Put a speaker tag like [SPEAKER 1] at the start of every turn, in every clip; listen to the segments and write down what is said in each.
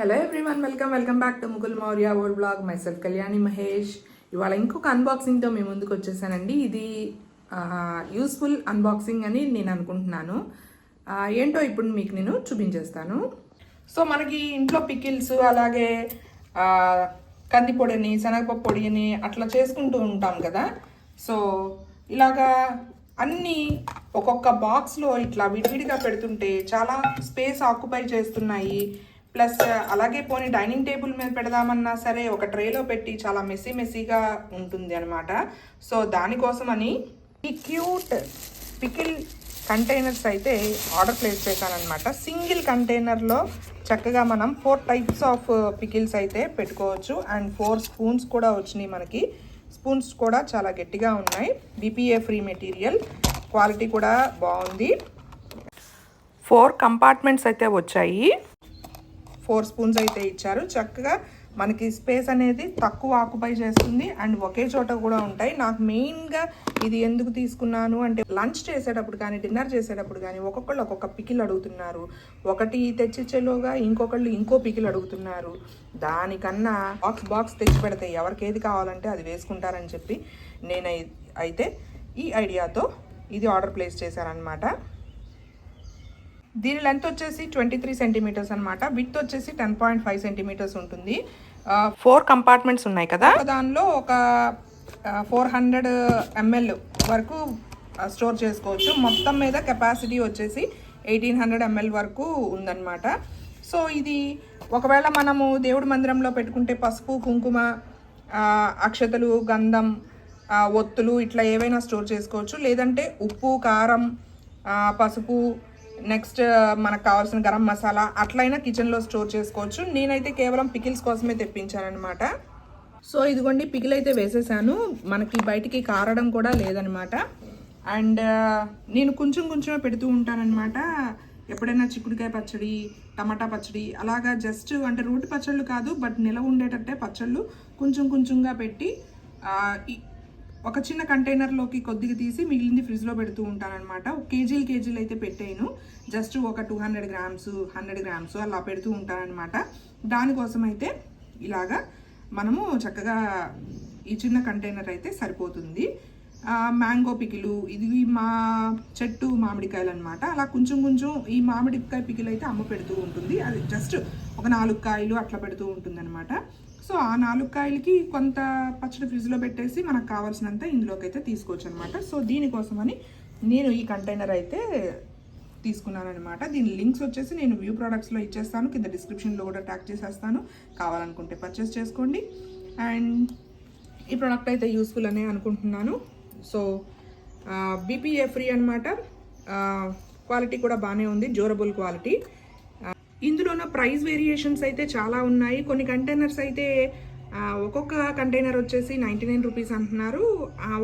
[SPEAKER 1] Hello everyone welcome welcome back to Mukul Maurya old vlog myself Kalyani Mahesh ఇవాళ ఇంకొక అన్బాక్సింగ్తో మీ ముందుకు వచ్చేసానండి. ఇది యూస్ఫుల్ అన్బాక్సింగ్ అని నేను అనుకుంటున్నాను. ఏంటో ఇప్పుడు మీకు నేను చూపించేస్తాను. సో మనకి ఇంట్లో పికిల్స్ అలాగే కందిపొడిని శనగపప్పు పొడిని అట్లా చేసుకుంటూ ఉంటాం కదా. సో ఇలాగా అన్నీ ఒక్కొక్క బాక్స్లో ఇట్లా విడివిడిగా పెడుతుంటే చాలా స్పేస్ ఆక్యుపై చేస్తున్నాయి. ప్లస్ అలాగే పోనీ డైనింగ్ టేబుల్ మీద పెడదామన్నా సరే ఒక ట్రేలో పెట్టి చాలా మెస్సీ మెస్సీగా ఉంటుంది అనమాట సో దానికోసమని ఈ క్యూట్ పికిల్ కంటైనర్స్ అయితే ఆర్డర్ ప్లేస్ చేశానమాట సింగిల్ కంటైనర్లో చక్కగా మనం ఫోర్ టైప్స్ ఆఫ్ పికిల్స్ అయితే పెట్టుకోవచ్చు. అండ్ ఫోర్ స్పూన్స్ కూడా వచ్చినాయి మనకి. స్పూన్స్ కూడా చాలా గట్టిగా ఉన్నాయి. బీపీఏ ఫ్రీ మెటీరియల్. క్వాలిటీ కూడా బాగుంది. ఫోర్ కంపార్ట్మెంట్స్ అయితే వచ్చాయి. ఫోర్ స్పూన్స్ అయితే ఇచ్చారు. చక్కగా మనకి స్పేస్ అనేది తక్కువ ఆక్యుపై చేస్తుంది. అండ్ ఒకే చోట కూడా ఉంటాయి. నాకు మెయిన్గా ఇది ఎందుకు తీసుకున్నాను అంటే లంచ్ చేసేటప్పుడు కానీ డిన్నర్ చేసేటప్పుడు కానీ ఒక్కొక్కళ్ళు ఒక్కొక్క పికిల్ అడుగుతున్నారు. ఒకటి తెచ్చిచ్చేలోగా ఇంకొకళ్ళు ఇంకో పికిల్ అడుగుతున్నారు. దానికన్నా బాక్స్ బాక్స్ తెచ్చి పెడితే ఎవరికి ఏది కావాలంటే అది వేసుకుంటారని చెప్పి నేను అయితే ఈ ఐడియాతో ఇది ఆర్డర్ ప్లేస్ చేశారనమాట దీని లెంత్ వచ్చేసి ట్వంటీ త్రీ సెంటీమీటర్స్ అనమాట విత్ వచ్చేసి టెన్ పాయింట్ ఫైవ్ సెంటీమీటర్స్ ఉంటుంది. ఫోర్ కంపార్ట్మెంట్స్ ఉన్నాయి కదా? దానిలో ఒక ఫోర్ హండ్రెడ్ ఎంఎల్ వరకు స్టోర్ చేసుకోవచ్చు. మొత్తం మీద కెపాసిటీ వచ్చేసి ఎయిటీన్ హండ్రెడ్ ఎంఎల్ వరకు ఉందన్నమాట. సో ఇది ఒకవేళ మనము దేవుడి మందిరంలో పెట్టుకుంటే పసుపు కుంకుమ అక్షతలు గంధం ఒత్తులు ఇట్లా ఏవైనా స్టోర్ చేసుకోవచ్చు. లేదంటే ఉప్పు కారం పసుపు నెక్స్ట్ మనకు కావాల్సిన గరం మసాలా అట్లయినా కిచెన్లో స్టోర్ చేసుకోవచ్చు. నేనైతే కేవలం పికిల్స్ కోసమే తెప్పించానమాట సో ఇదిగోండి పికిల్ అయితే వేసేసాను. మనకి బయటికి కారడం కూడా లేదనమాట అండ్ నేను కొంచెం కొంచెం పెడుతూ ఉంటానన్నమాట. ఎప్పుడైనా చిక్కుడుకాయ పచ్చడి టమాటా పచ్చడి అలాగా జస్ట్ అంటే రూట్ పచ్చళ్ళు కాదు బట్ నిలవ ఉండేటట్టే పచ్చళ్ళు కొంచెం కొంచెంగా పెట్టి ఒక చిన్న కంటైనర్లోకి కొద్దిగా తీసి మిగిలింది ఫ్రిడ్జ్లో పెడుతూ ఉంటానన్నమాట. కేజీలు కేజీలు అయితే పెట్టాను జస్ట్ ఒక two hundred grams hundred grams అలా పెడుతూ ఉంటానన్నమాట. దానికోసం అయితే ఇలాగా మనము చక్కగా ఈ చిన్న కంటైనర్ అయితే సరిపోతుంది. మ్యాంగో పికిలు ఇది మా చెట్టు మామిడికాయలు అనమాట అలా కొంచెం కొంచెం ఈ మామిడికాయ పికిలు అయితే అమ్మ పెడుతూ ఉంటుంది. అది జస్ట్ ఒక నాలుగు కాయలు అట్లా పెడుతూ ఉంటుంది అనమాట సో ఆ నాలుగు కాయలకి కొంత పచ్చడి ఫ్రిడ్జ్లో పెట్టేసి మనకు కావాల్సినంత ఇందులోకి అయితే తీసుకోవచ్చు అనమాట సో దీనికోసమని నేను ఈ కంటైనర్ అయితే తీసుకున్నానమాట దీని లింక్స్ వచ్చేసి నేను వ్యూ ప్రోడక్ట్స్లో ఇచ్చేస్తాను. కింద డిస్క్రిప్షన్లో కూడా ట్యాగ్ చేసేస్తాను. కావాలనుకుంటే పర్చేస్ చేసుకోండి. అండ్ ఈ ప్రోడక్ట్ అయితే యూస్ఫుల్ అనే అనుకుంటున్నాను. సో బీపీఏ ఫ్రీ అనమాట క్వాలిటీ కూడా బాగానే ఉంది. డ్యూరబుల్ క్వాలిటీ ఇందులోన ప్రైస్ వేరియేషన్స్ అయితే చాలా ఉన్నాయి. కొన్ని కంటైనర్స్ అయితే ఒక్కొక్క కంటైనర్ వచ్చేసి నైంటీ నైన్ రూపీస్ అంటున్నారు.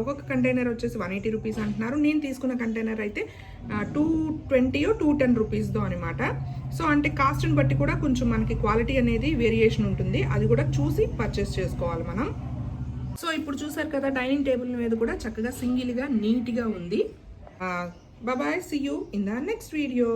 [SPEAKER 1] ఒక్కొక్క కంటైనర్ వచ్చేసి వన్ ఎయిటీ రూపీస్ అంటున్నారు. నేను తీసుకున్న కంటైనర్ అయితే టూ ట్వంటీయో టూ టెన్ రూపీస్దో అనమాట సో అంటే కాస్ట్ని బట్టి కూడా కొంచెం మనకి క్వాలిటీ అనేది వేరియేషన్ ఉంటుంది. అది కూడా చూసి పర్చేస్ చేసుకోవాలి మనం. సో ఇప్పుడు చూసారు కదా డైనింగ్ టేబుల్ మీద కూడా చక్కగా సింగిల్గా నీట్గా ఉంది. Bye bye see you in the next video